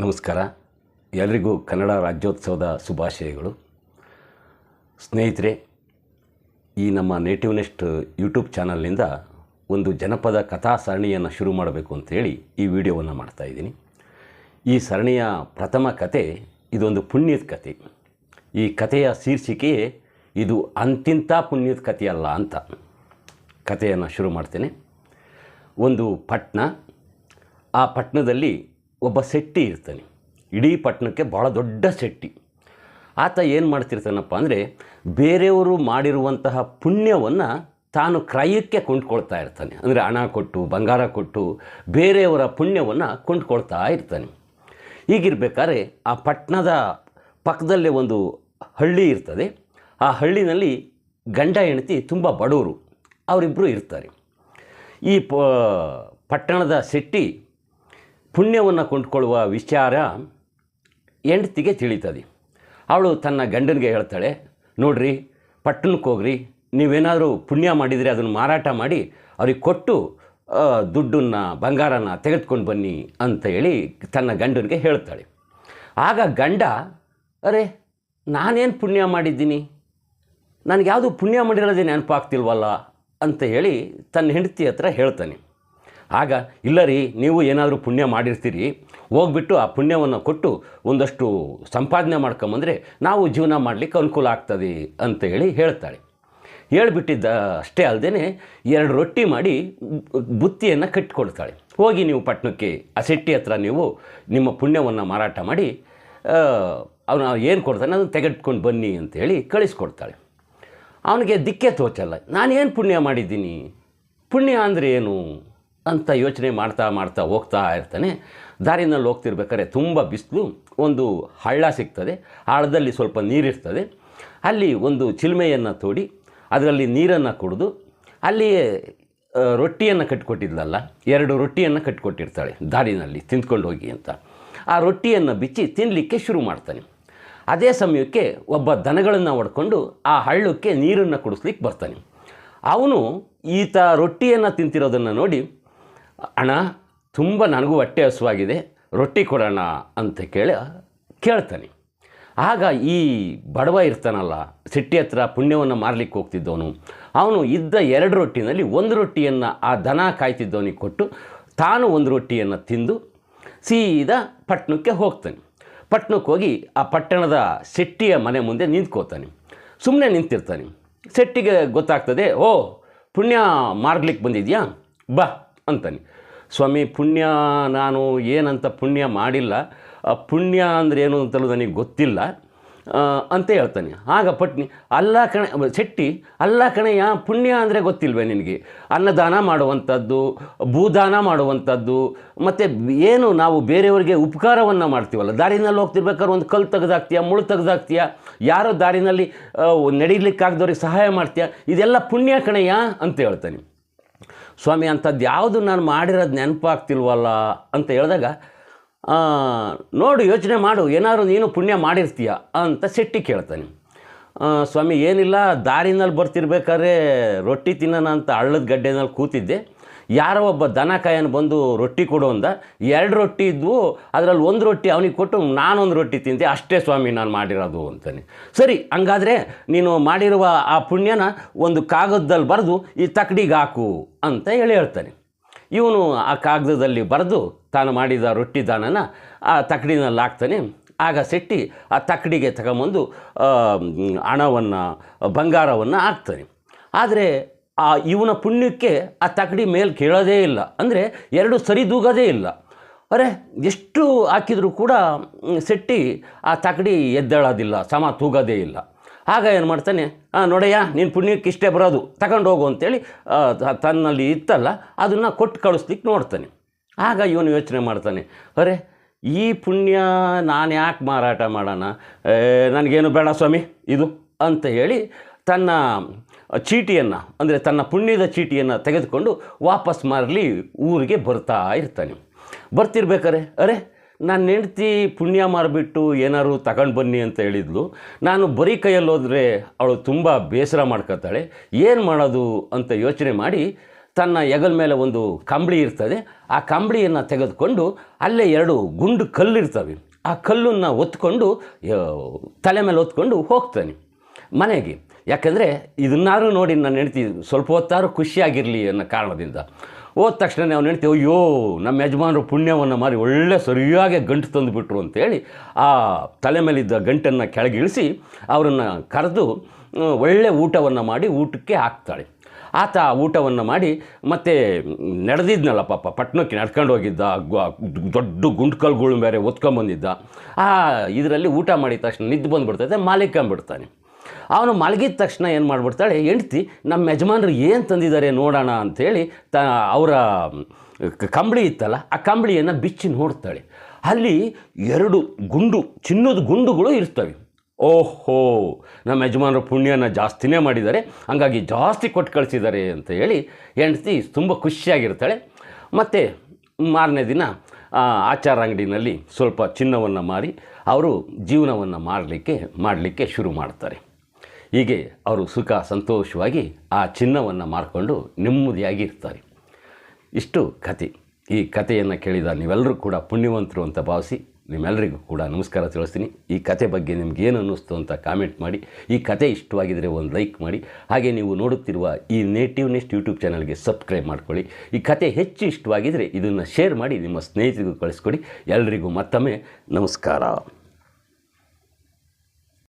ನಮಸ್ಕಾರ. ಎಲ್ರಿಗೂ ಕನ್ನಡ ರಾಜ್ಯೋತ್ಸವದ ಶುಭಾಶಯಗಳು. ಸ್ನೇಹಿತರೆ, ಈ ನಮ್ಮ ನೇಟಿವ್ ನೆಸ್ಟ್ ಯೂಟ್ಯೂಬ್ ಚಾನಲ್ನಿಂದ ಒಂದು ಜನಪದ ಕಥಾ ಸರಣಿಯನ್ನು ಶುರು ಮಾಡಬೇಕು ಅಂತೇಳಿ ಈ ವಿಡಿಯೋವನ್ನು ಮಾಡ್ತಾಯಿದ್ದೀನಿ ಈ ಸರಣಿಯ ಪ್ರಥಮ ಕತೆ ಇದೊಂದು ಪುಣ್ಯದ ಕತೆ. ಈ ಕಥೆಯ ಶೀರ್ಷಿಕೆಯೇ ಇದು ಅಂತಿಂಥ ಪುಣ್ಯದ ಕಥೆಯಲ್ಲ ಅಂತ ಕಥೆಯನ್ನು ಶುರು ಮಾಡ್ತೇನೆ. ಒಂದು ಪಟ್ನ. ಆ ಪಟ್ಟಣದಲ್ಲಿ ಒಬ್ಬ ಶೆಟ್ಟಿ ಇರ್ತಾನೆ. ಇಡೀ ಪಟ್ಟಣಕ್ಕೆ ಭಾಳ ದೊಡ್ಡ ಶೆಟ್ಟಿ. ಆತ ಏನು ಮಾಡ್ತಿರ್ತಾನಪ್ಪ ಅಂದರೆ ಬೇರೆಯವರು ಮಾಡಿರುವಂತಹ ಪುಣ್ಯವನ್ನು ತಾನು ಕ್ರಯಕ್ಕೆ ಕೊಂಡ್ಕೊಳ್ತಾ ಇರ್ತಾನೆ. ಅಂದರೆ ಹಣ ಕೊಟ್ಟು, ಬಂಗಾರ ಕೊಟ್ಟು ಬೇರೆಯವರ ಪುಣ್ಯವನ್ನು ಕೊಂಡ್ಕೊಳ್ತಾ ಇರ್ತಾನೆ. ಹೀಗಿರ್ಬೇಕಾದ್ರೆ ಆ ಪಟ್ಟಣದ ಪಕ್ಕದಲ್ಲೇ ಒಂದು ಹಳ್ಳಿ ಇರ್ತದೆ. ಆ ಹಳ್ಳಿನಲ್ಲಿ ಗಂಡ ಹೆಂಡತಿ ತುಂಬ ಬಡವರು. ಅವರಿಬ್ಬರು ಇರ್ತಾರೆ. ಈ ಪಟ್ಟಣದ ಶೆಟ್ಟಿ ಪುಣ್ಯವನ್ನು ಕೊಂಡ್ಕೊಳ್ಳುವ ವಿಚಾರ ಹೆಂಡತಿಗೆ ತಿಳಿತದೆ. ಅವಳು ತನ್ನ ಗಂಡನಿಗೆ ಹೇಳ್ತಾಳೆ, ನೋಡ್ರಿ, ಪಟ್ಟಣಕ್ಕೆ ಹೋಗ್ರಿ. ನೀವೇನಾದರೂ ಪುಣ್ಯ ಮಾಡಿದರೆ ಅದನ್ನು ಮಾರಾಟ ಮಾಡಿ, ಅವ್ರಿಗೆ ಕೊಟ್ಟು ದುಡ್ಡನ್ನು ಬಂಗಾರನ ತೆಗೆದುಕೊಂಡು ಬನ್ನಿ ಅಂತ ಹೇಳಿ ತನ್ನ ಗಂಡನಿಗೆ ಹೇಳ್ತಾಳೆ. ಆಗ ಗಂಡ, ಅರೆ, ನಾನೇನು ಪುಣ್ಯ ಮಾಡಿದ್ದೀನಿ? ನನಗೆ ಯಾವುದು ಪುಣ್ಯ ಮಾಡಿರೋದೇ ನೆನಪಾಗ್ತಿಲ್ವಲ್ಲ? ಅಂತ ಹೇಳಿ ತನ್ನ ಹೆಂಡತಿ ಹತ್ರ ಹೇಳ್ತಾನೆ. ಆಗ, ಇಲ್ಲ ರೀ, ನೀವು ಏನಾದರೂ ಪುಣ್ಯ ಮಾಡಿರ್ತೀರಿ, ಹೋಗ್ಬಿಟ್ಟು ಆ ಪುಣ್ಯವನ್ನು ಕೊಟ್ಟು ಒಂದಷ್ಟು ಸಂಪಾದನೆ ಮಾಡ್ಕೊಂಬಂದರೆ ನಾವು ಜೀವನ ಮಾಡಲಿಕ್ಕೆ ಅನುಕೂಲ ಆಗ್ತದೆ ಅಂತ ಹೇಳಿ ಹೇಳ್ತಾಳೆ. ಹೇಳ್ಬಿಟ್ಟಿದ್ದ ಅಷ್ಟೇ ಅಲ್ಲದೆ ಎರಡು ರೊಟ್ಟಿ ಮಾಡಿ ಬುತ್ತಿಯನ್ನು ಕಟ್ಟಿಕೊಡ್ತಾಳೆ ಹೋಗಿ ನೀವು ಪಟ್ಟಣಕ್ಕೆ, ಆ ಶೆಟ್ಟಿ ಹತ್ರ ನೀವು ನಿಮ್ಮ ಪುಣ್ಯವನ್ನು ಮಾರಾಟ ಮಾಡಿ ಅವನು ಏನು ಕೊಡ್ತಾನೆ ಅದನ್ನು ತೆಗೆದುಕೊಂಡು ಬನ್ನಿ ಅಂತೇಳಿ ಕಳಿಸ್ಕೊಡ್ತಾಳೆ. ಅವನಿಗೆ ದಿಕ್ಕೆ ತೋಚಲ್ಲ, ನಾನೇನು ಪುಣ್ಯ ಮಾಡಿದ್ದೀನಿ? ಪುಣ್ಯ ಅಂದರೆ ಏನು? ಅಂತ ಯೋಚನೆ ಮಾಡ್ತಾ ಮಾಡ್ತಾ ಹೋಗ್ತಾ ಇರ್ತಾನೆ. ದಾರಿನಲ್ಲಿ ಹೋಗ್ತಿರ್ಬೇಕಾದ್ರೆ ತುಂಬ ಬಿಸಿಲು, ಒಂದು ಹಳ್ಳ ಸಿಗ್ತದೆ. ಹಳ್ಳದಲ್ಲಿ ಸ್ವಲ್ಪ ನೀರಿರ್ತದೆ. ಅಲ್ಲಿ ಒಂದು ಚಿಲ್ಮೆಯನ್ನು ತೋಡಿ ಅದರಲ್ಲಿ ನೀರನ್ನು ಕುಡಿದು ಅಲ್ಲಿಯೇ ರೊಟ್ಟಿಯನ್ನು ಕಟ್ಕೊಟ್ಟಿದ್ಲಲ್ಲ, ಎರಡು ರೊಟ್ಟಿಯನ್ನು ಕಟ್ಕೊಟ್ಟಿರ್ತಾಳೆ ದಾರಿನಲ್ಲಿ ತಿಂದ್ಕೊಂಡು ಹೋಗಿ ಅಂತ. ಆ ರೊಟ್ಟಿಯನ್ನು ಬಿಚ್ಚಿ ತಿನ್ನಲಿಕ್ಕೆ ಶುರು ಮಾಡ್ತಾನೆ. ಅದೇ ಸಮಯಕ್ಕೆ ಒಬ್ಬ ದನಗಳನ್ನು ಹೊಡ್ಕೊಂಡು ಆ ಹಳ್ಳಕ್ಕೆ ನೀರನ್ನು ಕುಡಿಸ್ಲಿಕ್ಕೆ ಬರ್ತಾನೆ. ಅವನು ಈತ ರೊಟ್ಟಿಯನ್ನು ತಿಂತಿರೋದನ್ನು ನೋಡಿ ಅಣ್ಣ, ತುಂಬ ನನಗೂ ಹೊಟ್ಟೆ ಹಸುವಾಗಿದೆ, ರೊಟ್ಟಿ ಕೊಡೋಣ ಅಂತ ಕೇಳಿ ಕೇಳ್ತಾನೆ. ಆಗ ಈ ಬಡವ ಇರ್ತಾನಲ್ಲ, ಸಿಟ್ಟಿ ಹತ್ರ ಪುಣ್ಯವನ್ನು ಮಾರ್ಲಿಕ್ಕೆ ಹೋಗ್ತಿದ್ದವನು. ಅವನು ಇದ್ದ ಎರಡು ರೊಟ್ಟಿನಲ್ಲಿ ಒಂದು ರೊಟ್ಟಿಯನ್ನು ಆ ದನ ಕಾಯ್ತಿದ್ದವನಿಗೆ ಕೊಟ್ಟು ತಾನು ಒಂದು ರೊಟ್ಟಿಯನ್ನು ತಿಂದು ಸೀದಾ ಪಟ್ಟಣಕ್ಕೆ ಹೋಗ್ತಾನೆ. ಪಟ್ಟಣಕ್ಕೆ ಹೋಗಿ ಆ ಪಟ್ಟಣದ ಶೆಟ್ಟಿಯ ಮನೆ ಮುಂದೆ ನಿಂತ್ಕೋತಾನೆ. ಸುಮ್ಮನೆ ನಿಂತಿರ್ತಾನೆ. ಶೆಟ್ಟಿಗೆ ಗೊತ್ತಾಗ್ತದೆ, ಓ, ಪುಣ್ಯ ಮಾರ್ಲಿಕ್ಕೆ ಬಂದಿದೆಯಾ? ಬಾ. ಅಂತಾನೆ. ಸ್ವಾಮಿ, ಪುಣ್ಯ ನಾನು ಏನಂತ ಪುಣ್ಯ ಮಾಡಿಲ್ಲ. ಪುಣ್ಯ ಅಂದರೆ ಏನು ಅಂತಲೂ ನನಗೆ ಗೊತ್ತಿಲ್ಲ. ಅಂತ ಹೇಳ್ತಾನೆ. ಆಗ ಪಟ್ನಿ ಅಲ್ಲ ಕಣೆ, ಶೆಟ್ಟಿ, ಅಲ್ಲ ಕಣಯ್ಯ ಪುಣ್ಯ ಅಂದರೆ ಗೊತ್ತಿಲ್ವೇ ನಿನಗೆ? ಅನ್ನದಾನ ಮಾಡುವಂಥದ್ದು, ಭೂದಾನ ಮಾಡುವಂಥದ್ದು, ಮತ್ತು ಏನು ನಾವು ಬೇರೆಯವರಿಗೆ ಉಪಕಾರವನ್ನು ಮಾಡ್ತೀವಲ್ಲ? ದಾರಿನಲ್ಲಿ ಹೋಗ್ತಿರ್ಬೇಕಾದ್ರೆ ಒಂದು ಕಲ್ಲು ತೆಗೆದಾಕ್ತೀಯ ಮುಳು ತೆಗೆದಾಕ್ತೀಯ? ಯಾರೋ ದಾರಿನಲ್ಲಿ ನಡೀಲಿಕ್ಕಾಗ್ದವ್ರಿಗೆ ಸಹಾಯ ಮಾಡ್ತೀಯ? ಇದೆಲ್ಲ ಪುಣ್ಯ ಕಣಯ್ಯ ಅಂತ ಹೇಳ್ತಾನೆ. ಸ್ವಾಮಿ, ಅಂಥದ್ದು ಯಾವುದು ನಾನು ಮಾಡಿರೋದು ನೆನಪಾಗ್ತಿಲ್ವಲ್ಲ ಅಂತ ಹೇಳಿದಾಗ ನೋಡು, ಯೋಚನೆ ಮಾಡು, ಏನಾದ್ರು ನೀನು ಪುಣ್ಯ ಮಾಡಿರ್ತೀಯ ಅಂತ ಸೆಟ್ಟಿ ಕೇಳ್ತಾನೆ. ಸ್ವಾಮಿ, ಏನಿಲ್ಲ, ದಾರಿನಲ್ಲಿ ಬರ್ತಿರ್ಬೇಕಾದ್ರೆ ರೊಟ್ಟಿ ತಿನ್ನೋಣ ಅಂತ ಹಳ್ಳದ ಗಡ್ಡೆನಲ್ಲಿ ಕೂತಿದ್ದೆ. ಯಾರೋ ಒಬ್ಬ ದನ ಕಾಯನ್ ಬಂದು ರೊಟ್ಟಿ ಕೊಡು ಅಂದ. ಎರಡು ರೊಟ್ಟಿ ಇದ್ವು, ಅದರಲ್ಲಿ ಒಂದು ರೊಟ್ಟಿ ಅವನಿಗೆ ಕೊಟ್ಟು ನಾನೊಂದು ರೊಟ್ಟಿ ತಿಂತೆ ಅಷ್ಟೇ ಸ್ವಾಮಿ ನಾನು ಮಾಡಿರೋದು ಅಂತಾನೆ. ಸರಿ, ಹಂಗಾದರೆ ನೀನು ಮಾಡಿರುವ ಆ ಪುಣ್ಯನ ಒಂದು ಕಾಗದದಲ್ಲಿ ಬರೆದು ಈ ತಕ್ಕಡಿಗೆ ಹಾಕು ಅಂತ ಹೇಳಿ ಹೇಳ್ತಾನೆ. ಇವನು ಆ ಕಾಗದದಲ್ಲಿ ಬರೆದು ತಾನು ಮಾಡಿದ ರೊಟ್ಟಿ ದಾನನ ಆ ತಕ್ಕಡಿನಲ್ಲಿ ಹಾಕ್ತಾನೆ. ಆಗ ಸೆಟ್ಟಿ ಆ ತಕ್ಕಡಿಗೆ ತಗೊಂಬಂದು ಹಣವನ್ನು, ಬಂಗಾರವನ್ನು ಹಾಕ್ತಾನೆ. ಆದರೆ ಆ ಇವನ ಪುಣ್ಯಕ್ಕೆ ಆ ತಕಡಿ ಮೇಲೆ ಕೇಳೋದೇ ಇಲ್ಲ. ಅಂದರೆ ಎರಡು ಸರಿದೂಗೋದೇ ಇಲ್ಲ. ಅರೆ, ಎಷ್ಟು ಹಾಕಿದರೂ ಕೂಡ ಸೆಟ್ಟಿ ಆ ತಕಡಿ ಎದ್ದೇಳೋದಿಲ್ಲ, ಸಮ ತೂಗೋದೇ ಇಲ್ಲ. ಆಗ ಏನು ಮಾಡ್ತಾನೆ ಹಾಂ ನೋಡಯ್ಯ, ನೀನು ಪುಣ್ಯಕ್ಕೆ ಇಷ್ಟೇ ಬರೋದು, ತಗೊಂಡು ಹೋಗು ಅಂತೇಳಿ ತನ್ನಲ್ಲಿ ಇತ್ತಲ್ಲ, ಅದನ್ನು ಕೊಟ್ಟು ಕಳಿಸ್ಲಿಕ್ಕೆ ನೋಡ್ತಾನೆ. ಆಗ ಇವನು ಯೋಚನೆ ಮಾಡ್ತಾನೆ, ಅರೆ, ಈ ಪುಣ್ಯ ನಾನು ಯಾಕೆ ಮಾರಾಟ ಮಾಡೋಣ? ನನಗೇನು ಬೇಡ ಸ್ವಾಮಿ, ಇದು, ಅಂತ ಹೇಳಿ ತನ್ನ ಚೀಟಿಯನ್ನು, ಅಂದರೆ ತನ್ನ ಪುಣ್ಯದ ಚೀಟಿಯನ್ನು ತೆಗೆದುಕೊಂಡು ವಾಪಸ್ ಮಾರಲಿ ಊರಿಗೆ ಬರ್ತಾ ಇರ್ತಾನೆ. ಬರ್ತಿರ್ಬೇಕಾರೆ ಅರೆ ನನ್ನ ಹೆಂಡ್ತಿ ಪುಣ್ಯ ಮಾರಿಬಿಟ್ಟು ಏನಾದ್ರು ತಗೊಂಡು ಬನ್ನಿ ಅಂತ ಹೇಳಿದ್ಲು. ನಾನು ಬರೀ ಕೈಯಲ್ಲಿ ಹೋದರೆ ಅವಳು ತುಂಬ ಬೇಸರ ಮಾಡ್ಕೊತಾಳೆ. ಏನು ಮಾಡೋದು? ಅಂತ ಯೋಚನೆ ಮಾಡಿ ತನ್ನ ಹೆಗಲ ಮೇಲೆ ಒಂದು ಕಂಬಳಿ ಇರ್ತದೆ. ಆ ಕಂಬಳಿಯನ್ನು ತೆಗೆದುಕೊಂಡು ಅಲ್ಲೇ ಎರಡು ಗುಂಡು ಕಲ್ಲಿರ್ತವೆ. ಆ ಕಲ್ಲನ್ನು ಒತ್ಕೊಂಡು ತಲೆ ಮೇಲೆ ಒತ್ಕೊಂಡು ಹೋಗ್ತಾನೆ ಮನೆಗೆ. ಯಾಕಂದರೆ ಇದನ್ನಾರು ನೋಡಿ ನನ್ನ ಹೆಂಡ್ತಿ ಸ್ವಲ್ಪ ಹೊತ್ತಾರು ಖುಷಿಯಾಗಿರಲಿ ಅನ್ನೋ ಕಾರಣದಿಂದ. ಹೋದ ತಕ್ಷಣ ಅವ್ನು ಹೇಳ್ತೀವಿ ಅಯ್ಯೋ, ನಮ್ಮ ಯಜಮಾನರು ಪುಣ್ಯವನ್ನು ಮಾರಿ ಒಳ್ಳೆ ಸರಿಯಾಗಿ ಗಂಟು ತಂದುಬಿಟ್ರು ಅಂತೇಳಿ ಆ ತಲೆ ಮೇಲಿದ್ದ ಗಂಟನ್ನು ಕೆಳಗಿಳಿಸಿ ಅವರನ್ನು ಕರೆದು ಒಳ್ಳೆ ಊಟವನ್ನು ಮಾಡಿ ಊಟಕ್ಕೆ ಹಾಕ್ತಾಳೆ. ಆತ ಆ ಊಟವನ್ನು ಮಾಡಿ ಮತ್ತೆ ನಡೆದಿದ್ನಲ್ಲ ಪಾಪ ಪಟ್ಟಣಕ್ಕೆ ನಡ್ಕೊಂಡು ಹೋಗಿದ್ದ ದೊಡ್ಡ ಗುಂಡ್ಕಲ್ಗಳು ಬೇರೆ ಒತ್ಕೊಂಬಂದಿದ್ದ ಆ, ಇದರಲ್ಲಿ ಊಟ ಮಾಡಿದ ತಕ್ಷಣ ನಿದ್ದು ಬಂದುಬಿಡ್ತೈತೆ ಮಾಲಿಕೊಂಬಿಡ್ತಾನೆ ಅವನು ಮಲಗಿದ ತಕ್ಷಣ ಏನು ಮಾಡಿಬಿಡ್ತಾಳೆ, ಹೆಂಡ್ತಿ, ನಮ್ಮ ಯಜಮಾನರು ಏನು ತಂದಿದ್ದಾರೆ ನೋಡೋಣ ಅಂಥೇಳಿ ತ, ಅವರ ಕಂಬಳಿ ಇತ್ತಲ್ಲ, ಆ ಕಂಬಳಿಯನ್ನು ಬಿಚ್ಚಿ ನೋಡ್ತಾಳೆ. ಅಲ್ಲಿ ಎರಡು ಗುಂಡು, ಚಿನ್ನದ ಗುಂಡುಗಳು ಇರ್ತವೆ. ಓಹೋ, ನಮ್ಮ ಯಜಮಾನರು ಪುಣ್ಯನ ಜಾಸ್ತಿನೇ ಮಾಡಿದ್ದಾರೆ, ಹಂಗಾಗಿ ಜಾಸ್ತಿ ಕೊಟ್ಟು ಕಳಿಸಿದ್ದಾರೆ ಅಂತ ಹೇಳಿ ಹೆಂಡ್ತಿ ತುಂಬ ಖುಷಿಯಾಗಿರ್ತಾಳೆ. ಮತ್ತು ಮಾರನೇ ದಿನ ಆಚಾರ ಅಂಗಡಿನಲ್ಲಿ ಸ್ವಲ್ಪ ಚಿನ್ನವನ್ನು ಮಾರಿ, ಅವರು ಜೀವನವನ್ನು ಮಾಡಲಿಕ್ಕೆ ಮಾಡಲಿಕ್ಕೆ ಶುರು ಮಾಡ್ತಾರೆ. ಹೀಗೆ ಅವರು ಸುಖ, ಸಂತೋಷವಾಗಿ ಆ ಚಿನ್ನವನ್ನು ಮಾರ್ಕೊಂಡು ನೆಮ್ಮದಿಯಾಗಿ ಇರ್ತಾರೆ ಇಷ್ಟು ಕತೆ ಈ ಕಥೆಯನ್ನು ಕೇಳಿದ ನೀವೆಲ್ಲರೂ ಕೂಡ ಪುಣ್ಯವಂತರು ಅಂತ ಭಾವಿಸಿ ನಿಮ್ಮೆಲ್ಲರಿಗೂ ಕೂಡ ನಮಸ್ಕಾರ ತಿಳಿಸ್ತೀನಿ. ಈ ಕತೆ ಬಗ್ಗೆ ನಿಮ್ಗೆ ಏನು ಅನ್ನಿಸ್ತು ಅಂತ ಕಾಮೆಂಟ್ ಮಾಡಿ, ಈ ಕತೆ ಇಷ್ಟವಾಗಿದ್ದರೆ ಒಂದು ಲೈಕ್ ಮಾಡಿ, ಹಾಗೆ ನೀವು ನೋಡುತ್ತಿರುವ ಈ ನೇಟಿವ್ ನೆಸ್ಟ್ ಯೂಟ್ಯೂಬ್ ಚಾನಲ್ಗೆ ಸಬ್ಸ್ಕ್ರೈಬ್ ಮಾಡ್ಕೊಳ್ಳಿ. ಈ ಕತೆ ಹೆಚ್ಚು ಇಷ್ಟವಾಗಿದ್ದರೆ ಇದನ್ನು ಶೇರ್ ಮಾಡಿ, ನಿಮ್ಮ ಸ್ನೇಹಿತರಿಗೂ ಕಳಿಸ್ಕೊಡಿ. ಎಲ್ರಿಗೂ ಮತ್ತೊಮ್ಮೆ ನಮಸ್ಕಾರ.